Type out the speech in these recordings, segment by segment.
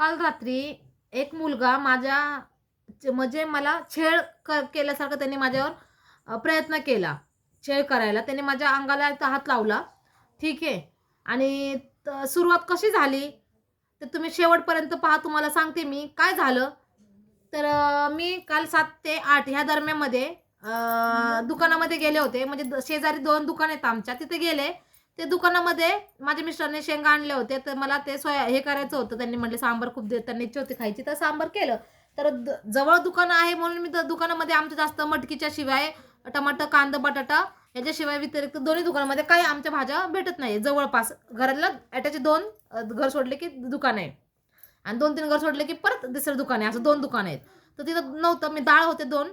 काल रात्री एक मुलगा माझ्या म्हणजे मला छेड क केल्यासारखं त्यांनी माझ्यावर प्रयत्न केला. छेड करायला. त्याने माझ्या अंगाला हात लावला. ठीक आहे. आणि सुरुवात कशी झाली? तर तुम्ही शेवटपर्यंत पहा. तुम्हाला सांगते मी. काय झालं? तर मी काल सात ते आठ ह्या दरम्यानमध्ये दुकानामध्ये गेले होते. म्हणजे द- शेजारी दोन दुकान आहेत आमच्या. तिथे गेले. ते दुकानामध्ये माझ्या मिस्टरने शेंगा आणले होते तर मला ते सोया हे करायचं होतं. त्यांनी म्हटले सांबार खूप दे त्यांनी इच्छा होती खायची तर सांबार केलं. तर द- जवळ दुकान आहे म्हणून मी तर दुकानामध्ये आमच्या जास्त मटकीच्या शिवाय टमाटर कांदा बटाटा याच्याशिवाय व्यतिरिक्त दोन्ही दुकानामध्ये काही आमच्या भाज्या भेटत नाही. जवळपास घराला ॲटाचे दोन घर सोडले की दुकान आहे. आणि दोन तीन घर सोडले की परत दुसरं दुकान आहे. असं दोन दुकान आहेत. तर तिथं नव्हतं. मी डाळ होते दोन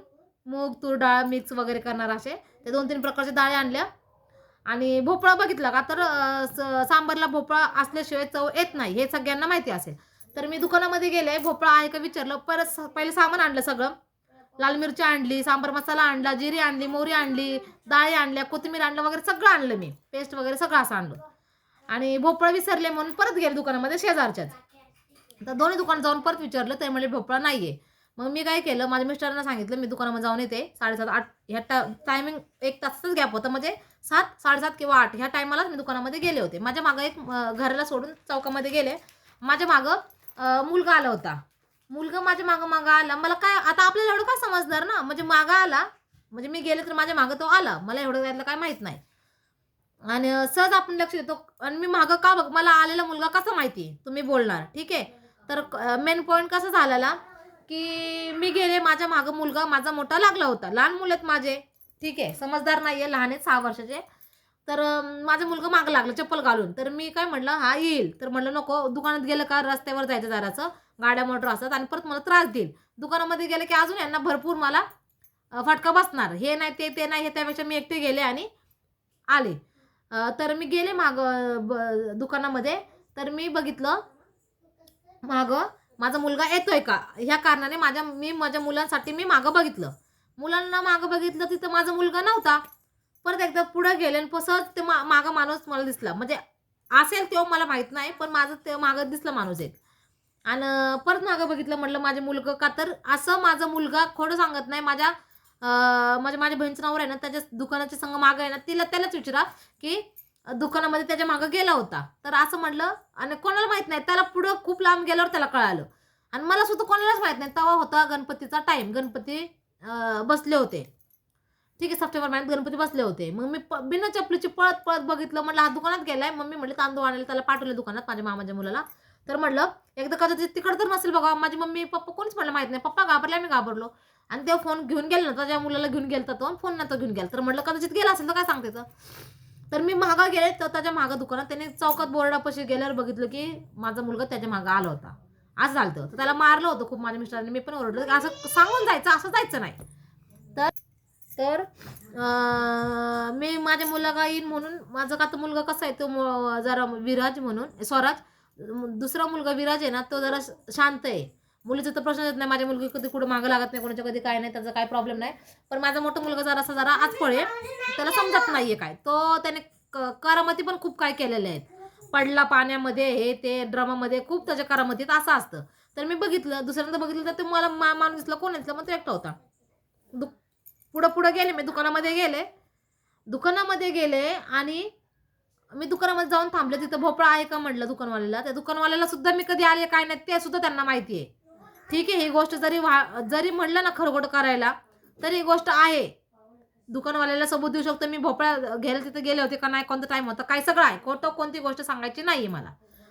मूग तूर डाळ मिक्स वगैरे करणार असे. ते दोन तीन प्रकारच्या डाळ्या आणल्या. आणि भोपळा बघितला का? तर स- सांबारला भोपळा असल्याशिवाय चव येत नाही हे सगळ्यांना माहिती असेल. तर मी दुकानामध्ये गेले भोपळा आहे का विचारलं परत पहिले सामान आणलं सगळं. लाल मिरची आणली सांबार मसाला आणला जिरी आणली मोहरी आणली डाळी आणल्या कोथिंबीर आणलं वगैरे सगळं आणलं मी. पेस्ट वगैरे सगळं असं आणलं. आणि भोपळा विसरले म्हणून परत गेले दुकानामध्ये शेजारच्याच. तर दोन्ही दुकान जाऊन परत विचारलं ते म्हणजे भोपळा नाही आहे मग मी काय केलं माझ्या मिस्टरांना सांगितलं मी दुकानामध्ये जाऊन येते साडेसात आठ ह्या टा टायमिंग एक तासाचाच गॅप होता. म्हणजे सात साडेसात किंवा आठ ह्या टायमालाच मी दुकानामध्ये गेले होते. माझ्या मागं एक घराला सोडून चौकामध्ये गेले. माझ्या मागं मुलगा आला होता. मुलगा माझ्या मागं मागं आला. मला काय आता आपल्याला एवढं काय समजणार ना? म्हणजे मागं आला. म्हणजे मी गेले तर माझ्या मागं तो आला. मला एवढं त्यातलं काय माहीत नाही. आणि सहज आपण लक्ष देतो. आणि मी मागं का बघ मला आलेला मुलगा कसा माहिती? तुम्ही बोलणार. ठीक आहे? तर मेन पॉईंट कसं झालेला? की मी गेले माझ्या मागं मुलगा माझा मोठा लागला होता. लहान मुलं आहेत माझे. ठीक आहे समजदार नाही आहे लहान आहेत सहा वर्षाचे. तर माझा मुलगा मागं लागला चप्पल घालून. तर मी काय म्हटलं हा येईल. तर म्हटलं नको दुकानात गेलं का? रस्त्यावर जायचं जराचं गाड्या मोटर असतात आणि परत मला त्रास देईल. दुकानामध्ये गेलं की अजून यांना भरपूर मला फटका बसणार. हे नाही ते ते नाही हे त्यापेक्षा मी एकटे गेले आणि आले. तर मी गेले माग ब दुकानामध्ये. तर मी बघितलं मागं माझा मुलगा येतोय का? ह्या कारणाने माझ्या मी माझ्या मुलांसाठी मी मागं बघितलं. मुलांना मागं बघितलं तिथं माझा मुलगा नव्हता. परत एकदा पुढं गेले आणि सहज ते मा मागं माणूस मला दिसला. म्हणजे असेल तेव्हा मला माहीत नाही पण माझं ते मागं दिसलं माणूस एक. आणि परत मागं बघितलं म्हटलं माझे मुलगा का तर असं माझा मुलगा खोडं सांगत नाही. माझ्या माझ्या म्हणजे माझ्या बहिणीचं नावर आहे ना त्याच्या दुकानाच्या संग मागं आहे ना तिला त्यालाच विचारा की दुकानामध्ये त्याच्या मागं गेला होता. तर असं म्हटलं आणि कोणाला माहीत नाही त्याला पुढं खूप लांब गेल्यावर त्याला कळालं. आणि मला सुद्धा कोणालाच माहीत नाही तेव्हा होता गणपतीचा टाईम गणपती बसले होते. ठीक आहे सप्टेंबर महिन्यात गणपती बसले होते. मग मी प- बिना चपलीची पळत पळत बघितलं. म्हटलं हा दुकानात गेलाय. मम्मी म्हटलं तांदूळ आणायला त्याला पाठवलं दुकानात माझ्या मामाच्या मुलाला. तर म्हटलं एकदा कदाचित तिकडं तर नसेल बघा माझी मम्मी पप्पा कोणीच म्हटलं माहीत नाही. पप्पा घाबरला मी घाबरलो. आणि तेव्हा फोन घेऊन गेला ना त्याच्या मुलाला घेऊन गेला तो फोन नंतर घेऊन गेला. तर म्हटलं कदाचित गेला असेल तर काय सांगते तर मी मागं गेले तर त्याच्या मागं दुकानात त्याने चौकात बोर्डापाशी गेल्यावर बघितलं की माझा मुलगा त्याच्या मागं आला होता. असं झालं तर त्याला मारलं होतं खूप माझ्या मिस्टरांनी. मी पण ओरडलं असं सांगून जायचं असं जायचं नाही. तर तर मी माझ्या मुलगा येईन म्हणून माझा का तो मुलगा कसा आहे तो जरा विराज म्हणून स्वराज दुसरा मुलगा विराज आहे ना तो जरा शांत आहे. मुलीचं तर प्रश्न येत नाही. माझ्या मुलगी कधी कुठं मागं लागत नाही कोणाच्या कधी काय नाही त्याचा काय प्रॉब्लेम नाही. पण माझा मोठा मुलगा जरा असा जरा आज पळे त्याला समजत नाहीये काय. तो त्याने क- करामती पण खूप काय केलेले आहेत. पडला पाण्यामध्ये हे ते ड्रामामध्ये खूप त्याच्या करामतीत असं असतं. तर मी बघितलं दुसऱ्यांदा बघितलं तर ते मला मा माणूस दिसला कोण दिसलं मग तो एकटा होता. दु पुढं पुढं गेले. मी दुकानामध्ये गेले. दुकानामध्ये गेले आणि मी दुकानामध्ये जाऊन थांबले. तिथं भोपळा आहे का म्हटलं दुकानवाल्याला. त्या दुकानवाल्याला सुद्धा मी कधी आले काय नाही ते सुद्धा त्यांना माहिती आहे. ठीक आहे ही गोष्ट जरी वा जरी म्हणलं ना खरगोट करायला तरी ही गोष्ट आहे. दुकानवाल्याला सबूत देऊ शकतो मी भोपळा घ्यायला तिथे गेले होते का नाही कोणता टाईम होता काय सगळं आहे. कोणतं कोणती गोष्ट सांगायची नाही आहे मला.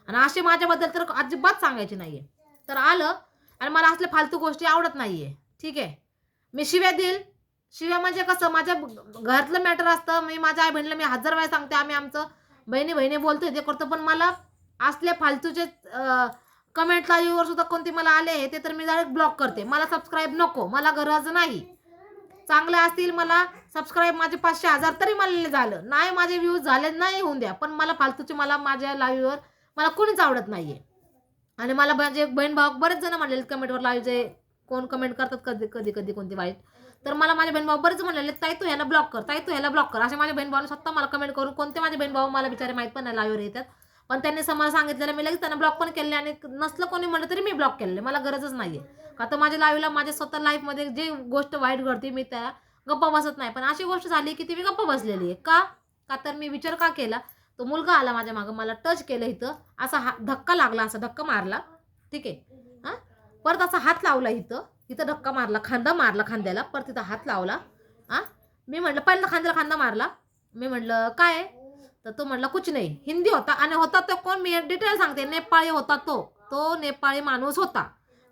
आणि अशी माझ्याबद्दल तर अजिबात सांगायची नाही आहे तर आलं आणि मला असल्या फालतू गोष्टी आवडत नाही आहे ठीक आहे. मी शिव्या देईल. शिव्या म्हणजे कसं माझ्या घरातलं मॅटर असतं. मी माझ्या आई बहिणीला मी हजार वेळा सांगते आम्ही आमचं बहिणी बहिणी बोलतोय ते करतो पण मला असले फालतूचे कमेंट लाईव्हवर सुद्धा कोणती मला आले आहे ते तर मी डायरेक्ट ब्लॉक करते. मला सबस्क्राईब नको मला गरज नाही. चांगले असतील मला सबस्क्राईब माझे पाचशे हजार तरी मला झालं. नाही माझे व्ह्यूज झाले नाही होऊन द्या. पण मला फालतूचे मला माझ्या लाईव्हवर मला कोणीच आवडत नाही आहे आणि मला माझे बहीण भाऊ बरेच जण म्हणलेले कमेंटवर लाईव्हचे कोण कमेंट करतात कधी कधी कधी कोणती वाईट. तर मला माझे बहीण भाऊ बरेच म्हणलेले ताई तू ह्याला ब्लॉक कर ताई तू ह्याला ब्लॉक कर. असे माझ्या बहीण भावाने स्वतः मला कमेंट करून कोणते माझे बहीण भाऊ? मला बिचारे माहीत पण नाही लाईव्हवर येतात. पण त्यांनी समोर सांगितलेलं मी लगेच त्यांना ब्लॉक पण केले आणि नसलं कोणी म्हणलं तरी मी ब्लॉक केलेले मला गरजच नाही आहे का तर माझ्या लाईव्हला माझ्या स्वतः लाईफमध्ये जे गोष्ट वाईट घडते मी त्या गप्पा बसत नाही. पण अशी गोष्ट झाली की ती मी गप्पा बसलेली आहे. का? का तर मी विचार का केला? तो मुलगा आला माझ्या मागं मला टच केलं इथं असा हा धक्का लागला असा धक्का मारला. ठीक आहे? हां? परत असा हात लावला इथं इथं धक्का मारला खांदा मारला खांद्याला परत तिथं हात लावला. हां? मी म्हटलं पहिल्यांदा खांद्याला खांदा मारला. मी म्हटलं काय आहे? तर तो म्हटला कुछ नाही हिंदी होता आणि होता तो कोण? मी डिटेल सांगते नेपाळी होता तो. तो नेपाळी माणूस होता.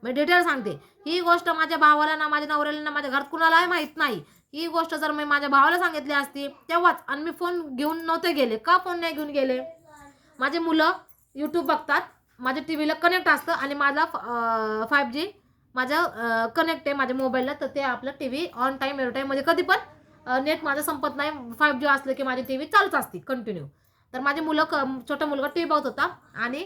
मी डिटेल सांगते. ही गोष्ट माझ्या भावाला ना माझ्या नवऱ्याला ना माझ्या घरात कुणालाही माहीत नाही. ही गोष्ट जर मी माझ्या भावाला सांगितली असती तेव्हाच आणि मी फोन घेऊन नव्हते गेले. का फोन नाही घेऊन गेले? माझे मुलं यूट्यूब बघतात माझ्या टी व्हीला कनेक्ट असतं आणि माझा फाईव्ह जी माझं कनेक्ट आहे माझ्या मोबाईलला तर ते आपलं T V on time ever टाईममध्ये कधी पण नेट माझं संपत नाही. फाईव्ह जी असलं की माझी टी व्ही चालूच असते कंटिन्यू तर माझे मुलं क छोटा मुलगा टी व्ही बघत होता आणि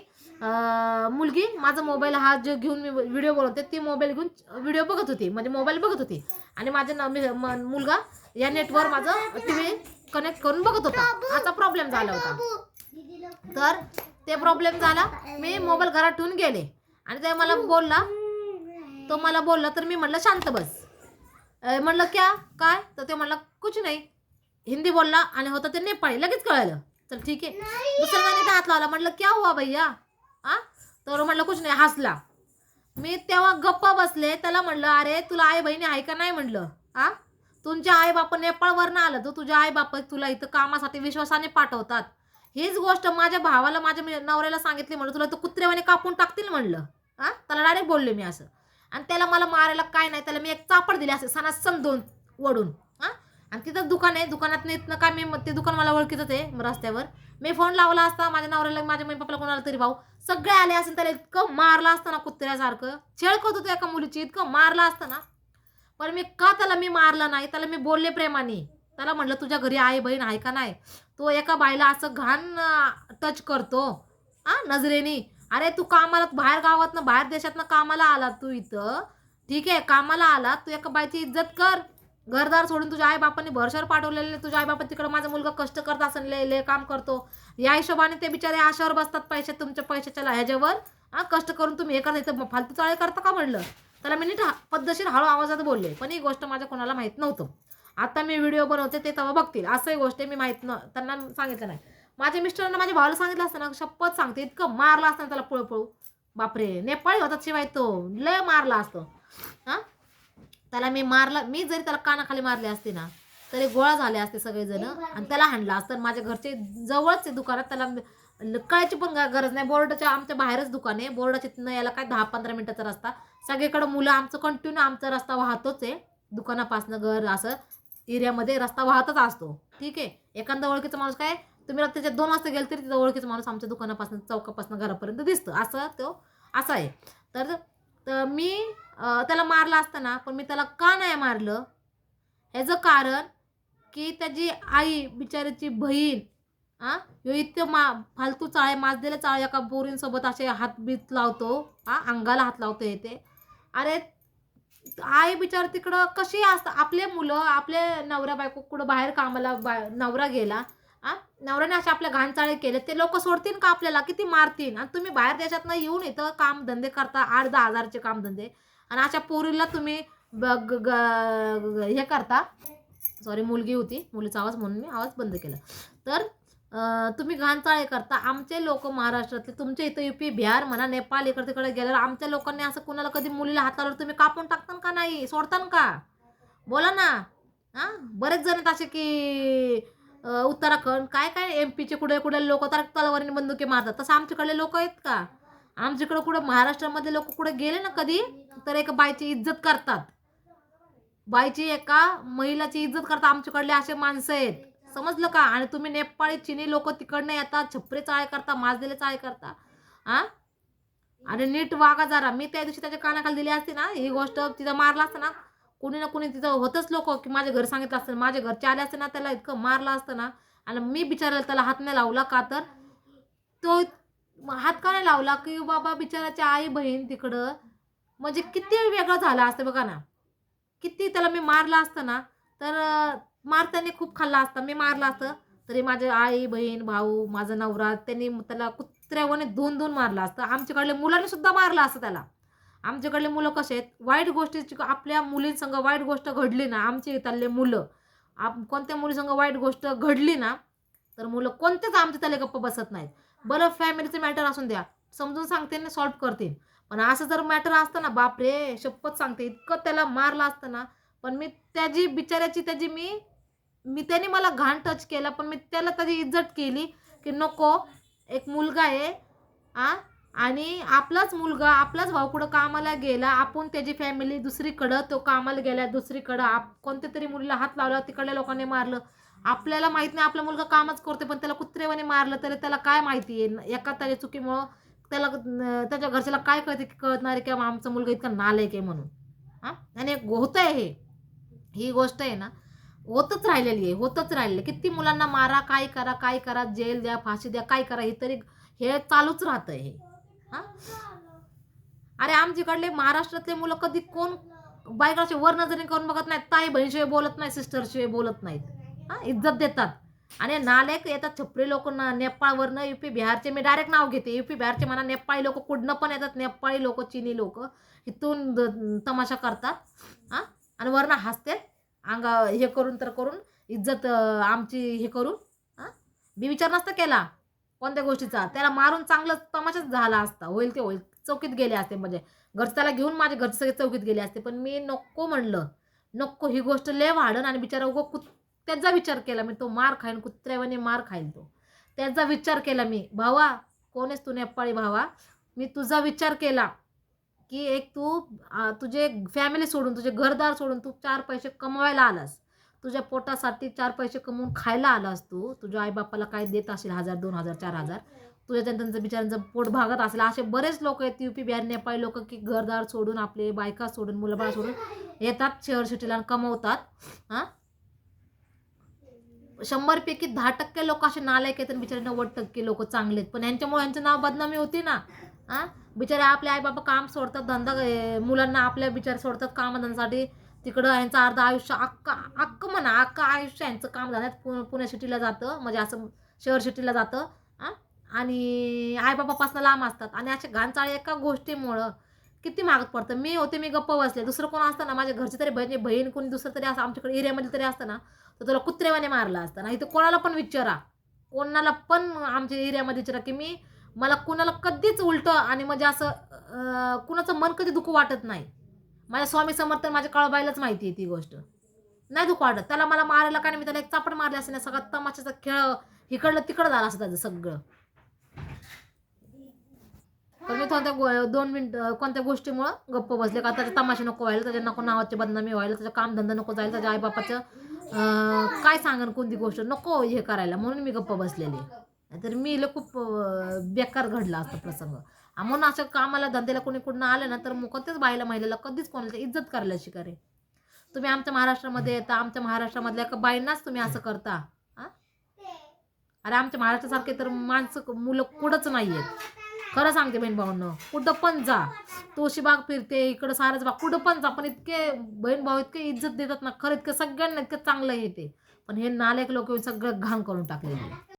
मुलगी माझा मोबाईल हा जो घेऊन मी व्हिडिओ बनवते ती मोबाईल घेऊन व्हिडिओ बघत होती. म्हणजे मोबाईल बघत होती. आणि माझा न- मी- मुलगा या नेटवर माझं टी व्ही कनेक्ट करून बघत होता. असा प्रॉब्लेम झाला होता. तर ते प्रॉब्लेम झाला. मी मोबाईल घरात ठेवून गेले. आणि ते मला बोलला तो मला बोलला तर मी म्हणलं शांत बस. म्हटलं म्हणलं क्या? काय? तर ते म्हणलं कुछ नाही। हिंदी बोलला आणि होतं ते नेपाळी लगेच कळलं. चल ठीक आहे. गाणीत हात लावला म्हटलं क्या हुआ भैया? आ? तर म्हणलं कुछ नाही हसला. मी तेव्हा गप्पा बसले त्याला म्हणलं अरे तुला आई बहिणी आहे का? नाही म्हणलं आ? तुमच्या आई बाप नेपाळवरनं आलं तर तुझ्या आई बाप तुला इथं कामासाठी विश्वासाने पाठवतात. हीच गोष्ट माझ्या भावाला माझ्या नवऱ्याला सांगितली म्हणलं तुला तर कुत्रेवाने कापून टाकतील? म्हणलं हा त्याला डायरेक्ट बोलले मी असं. आणि त्याला मला मारायला काय नाही त्याला मी एक चापड दिली असे सणासण दोन वडून. हा आणि तिथंच दुकान आहे दुकानात इथनं काय मी ते दुकान मला ओळखीतच आहे रस्त्यावर. मी फोन लावला असता माझ्या नवऱ्याला माझ्या मम्मी पप्पाला कोणाला तरी भाऊ. सगळे आले असेल त्याला इतकं मारलं असतं ना कुत्र्यासारखं. छेळ करत होतो एका मुलीची इतकं मारलं असतं ना. पण मी का त्याला मी मारलं नाही? त्याला मी बोलले प्रेमाने. त्याला म्हटलं तुझ्या घरी आई बहीण आहे का नाही? तो एका बाईला असं घाण टच करतो. हा नजरेनी. अरे तू कामाला बाहेर गावातनं बाहेर देशातनं कामाला आला तू इथं. ठीक आहे कामाला आला. तू एका बाईची इज्जत कर. घरदार सोडून तुझ्या आई बापांनी पाठवलेले तुझ्या आई बापा तिकडं माझा मुलगा कष्ट करत असेल लय लय काम करतो. या हिशोबाने ते बिचारे आशावर बसतात पैसे तुमच्या पैशाच्या ह्याच्यावर हा कष्ट करून तुम्ही हे करता इथं फालतू चाळे करता का म्हणलं? त्याला मी नीट पद्धतशीर हळू आवाजात बोलले. पण ही गोष्ट माझ्या कोणाला माहीत नव्हतं. आता मी व्हिडिओ बनवते ते तेव्हा बघतील. असंही गोष्ट आहे मी माहीत न त्यांना सांगितलं नाही. माझ्या मिस्टरांना माझ्या भावाला सांगितलं असतं ना शपथ सांगते. इतकं मारलं असतं ना त्याला पळू पळू बापरे नेपाळी होतात शिवाय तो. लय मारला असतो. हां? त्याला मी मारला मी जरी त्याला कानाखाली मारले असते ना तरी गोळा झाले असते सगळेजण आणि त्याला हाणला असतं. माझ्या घरचे जवळच आहे दुकानात त्याला कळायची पण गरज नाही. बोर्डाच्या आमच्या बाहेरच दुकान आहे. बोर्डाच्या तिथनं यायला काय दहा पंधरा मिनिटाचा रस्ता. सगळीकडं मुलं आमचं कंटिन्यू आमचा रस्ता वाहतोच आहे. दुकानापासनं घर असं एरियामध्ये रस्ता वाहतच असतो. ठीक आहे? एखादा ओळखीचा माणूस काय तुम्ही त्याच्यात दोन वाजता गेल तरी तिथं ओळखीचा माणूस आमच्या दुकानापासून चौकापासून घरापर्यंत दिसतं. असं तो असं आहे. तर तर मी त्याला मारलं असतं ना पण मी त्याला का नाही मारलं? ह्याचं कारण की त्याची आई बिचारीची बहीण आ ह्यो इतकं मा फालतू चाळे माजलेले चाळे एका बोरींसोबत असे हात बीत लावतो हा अंगाला हात लावतो येते अरे आई बिचार तिकडं कशी असतं? आपले मुलं आपले नवऱ्या बायको कुठं बाहेर कामाला बा नवरा गेला आ? नवऱ्याने असे आपल्या घाणचाळे केले ते लोक सोडतील का आपल्याला? किती मारतील? आणि तुम्ही बाहेर देशातनं येऊन इथं कामधंदे करता आठ दहा हजारचे कामधंदे. आणि अशा पोरीला तुम्ही ब- ग- ग- हे करता. सॉरी मुलगी होती. मुलीचा आवाज म्हणून मी आवाज बंद केला. तर तुम्ही घाणचाळे करता. आमचे लोक महाराष्ट्रातले तुमच्या इथं युपी बिहार म्हणा नेपाळ इकडे तिकडे गेल्यावर आमच्या लोकांनी असं कुणाला कधी मुलीला हात तुम्ही कापून टाकतान का नाही? सोडतान का? बोला ना. हां बरेच जण तसे असे की उत्तराखंड काय काय एम पीचे कुठे कुठे लोक तर तलवारीने बंदुके मारतात. तसं आमच्याकडले लोक आहेत का? आमच्याकडे कुठं महाराष्ट्रामध्ये लोक कुठे गेले ना कधी तर एका बाईची इज्जत करतात. बाईची एका महिलाची इज्जत करतात आमच्याकडले असे माणसं आहेत. समजलं का? आणि तुम्ही नेपाळी चिनी लोक तिकडनं येतात छपरे चाळ करता माजलेले चाळ करता. हा आणि नीट वागा जरा. मी त्या दिवशी त्याच्या कानाखाली दिली असते ना ही गोष्ट तिथं मारला असतं ना कुणी ना कुणी तिथं होतच लोक की माझ्या घर सांगितलं असतं माझ्या घरचे आले असते ना त्याला इतकं मारलं असतं ना. आणि मी बिचारायला त्याला हात नाही लावला का तर? तो हात का नाही लावला की बाबा बिचाराची आई बहीण तिकडं? म्हणजे किती वेगळं झालं असतं बघा ना. किती त्याला मी मारलं असतं ना तर अं, मारताना खूप खाल्ला असता. मी मारलं असतं तरी माझे आई बहीण भाऊ माझा नवरा त्यांनी त्याला कुत्र्यावने दोन दोन मारलं असतं. आमच्याकडले मुलांनी सुद्धा मारलं असतं त्याला. आमच्याकडले मुलं कसे आहेत? वाईट गोष्टीची आपल्या मुलींसंग वाईट गोष्ट घडली ना आमच्या इथले मुलं आप कोणत्या मुलीसंग वाईट गोष्ट घडली ना तर मुलं कोणतेच आमच्या त्याला गप्प बसत नाहीत. बरं फॅमिलीचं मॅटर असून द्या. समजून सांगते ना सॉल्व करतील पण असं जर मॅटर असतं ना बापरे शपथ सांगते. इतकं त्याला मारलं असतं ना पण मी त्याची बिचाऱ्याची त्याची मी मी त्याने मला घाण टच केला पण मी त्याला त्याची इज्जत केली की नको एक मुलगा आहे आ आणि आपलाच मुलगा आपलाच भाऊ कुठं कामाला गेला आपण त्याची फॅमिली दुसरीकडं तो कामाला गेला दुसरीकडं आप कोणत्या तरी मुलीला हात लावला तिकडल्या लोकांनी मारलं. आपल्याला माहीत नाही आपला मुलगा कामच करते पण त्याला कुत्रेवाने मारलं तरी त्याला काय माहिती आहे? एका त्याच्या चुकीमुळं त्याला त्याच्या घरच्याला काय कळते कळणार आहे किंवा आमचा मुलगा इतका नालायक आहे म्हणून? हां? आणि एक होतं आहे हे. ही गोष्ट आहे ना होतच राहिलेली आहे होतच राहिलेली आहे. किती मुलांना मारा काय करा काय करा जेल द्या फाशी द्या काय करा हे तरी हे चालूच राहतं हे. हां? अरे आमच्याकडले महाराष्ट्रातले मुलं कधी कोण बायकाचे वर नजरे करून बघत नाहीत ताई बहिणीशिवाय बोलत नाही सिस्टरशिवाय बोलत नाहीत. हां इज्जत देतात. आणि नालेक येतात छपरी लोक ना नेपाळवरनं पी बिहारचे मी डायरेक्ट नाव घेते. युपी बिहारचे म्हणा नेपाळी लोक कुडनं पण येतात नेपाळी लोक चिनी लोक इथून तमाशा करतात. हां? आणि वरनं हसते अंगा हे करून तर करून इज्जत आमची हे करून. हां? मी विचार नसता केला. कोणत्या गोष्टीचा? त्याला मारून चांगलं तमाशाच झाला असता. होईल ते होईल. चौकीत गेले असते म्हणजे. घरचं त्याला घेऊन माझे घरचे सगळे चौकीत गेले असते. पण मी नको म्हणलं. नको. ही गोष्ट लय वाढन आणि बिचारा उगो कुत त्याचा विचार केला मी. तो मार खाईन कुत्र्यावाने मार खाईन तो. त्याचा विचार केला मी. भावा कोणीच तू नेपाळी भावा? मी तुझा विचार केला की एक तू आ, तुझे फॅमिली सोडून तुझे घरदार सोडून तू चार पैसे कमवायला आलास. तुझ्या पोटासाठी चार पैसे कमवून खायला आलास तू तुझ्या आईबापाला काय देत असेल हजार दोन हजार चार हजार? तुझ्या त्यांचं बिचारांचं पोट भागत असेल. असे बरेच लोक आहेत युपी बिहार नेपाळी लोक की घरदार सोडून आपले बायका सोडून मुलंबाळ सोडून येतात शहर सिटीला कमवतात. हां? शंभरपैकी दहा टक्के लोक असे नालायक आहेत आणि बिचारे नव्वद टक्के लोक चांगले आहेत. पण यांच्यामुळे यांचं नाव बदनामी होती ना? हां? बिचारे आपले आई बाबा काम सोडतात धंदा मुलांना आपल्या बिचारे सोडतात कामधंद्यासाठी. तिकडं यांचं अर्ध आयुष्य अक्का अक्क म्हणा अक्का आयुष्य यांचं काम झालं पु पुणे सिटीला जातं म्हणजे असं शहर सिटीला जातं आणि आईबापापासून लांब असतात. आणि असे घाणचाळे एका गोष्टीमुळं किती मागत पडतं. मी होते मी गप्प बसले. दुसरं कोण असतं ना माझ्या घरची तरी बहीण बहीण कोणी दुसरं तरी असं आमच्याकडे एरियामध्ये तरी असतं ना तर तुला कुत्रेवाने मारला असतं. नाही तर कोणाला पण विचारा. कोणाला पण आमच्या एरियामध्ये विचारा की मी मला कुणाला कधीच उलटं आणि म्हणजे असं कुणाचं मन कधी दुःख वाटत नाही. माझ्या स्वामी समर्थ माझ्या कळबाईलाच माहिती आहे ती गोष्ट. नाही दुःख वाटत त्याला मला मारायला काय नाही. मी त्याला एक चापड मारली असते. ना सगळा तमाशाचा खेळ इकडलं तिकडं झाला असं त्याचं सगळं. तर मी कोणत्या गो- दोन मिनटं कोणत्या गोष्टीमुळं गप्प बसले? का त्याचे तमाशे नको व्हायला त्याच्या नको नावाची बदनामी व्हायला त्याचं कामधंदा नको जायला त्याच्या आईबापाचं काय सांगन कोणती गोष्ट? नको हे करायला. म्हणून मी गप्प बसलेली. तर मी इला खूप बेकार घडला असतं प्रसंग. म्हणून असं कामाला धंद्याला कोणी कुठं आलं ना तर मग कोणत्याच बाईला महिलेला कधीच कोणाला इज्जत करायला शिकारे. तुम्ही आमच्या महाराष्ट्रामध्ये येता आमच्या महाराष्ट्रामधल्या एका बाईंनाच तुम्ही असं करता हा? अरे आमच्या महाराष्ट्रासारखे तर माणसं मुलं कुठंच नाही आहेत खरं सांगते बहीण भाऊंना कुठं पण जा. तुळशीबाग फिरते इकडं सारस बाग कुठं पण जा पण इतके बहीण भाऊ इतके इज्जत देतात ना खरं इतकं सगळ्यांना इतकं चांगलं येते. पण हे नालायक लोक सगळं घाण करून टाकलेले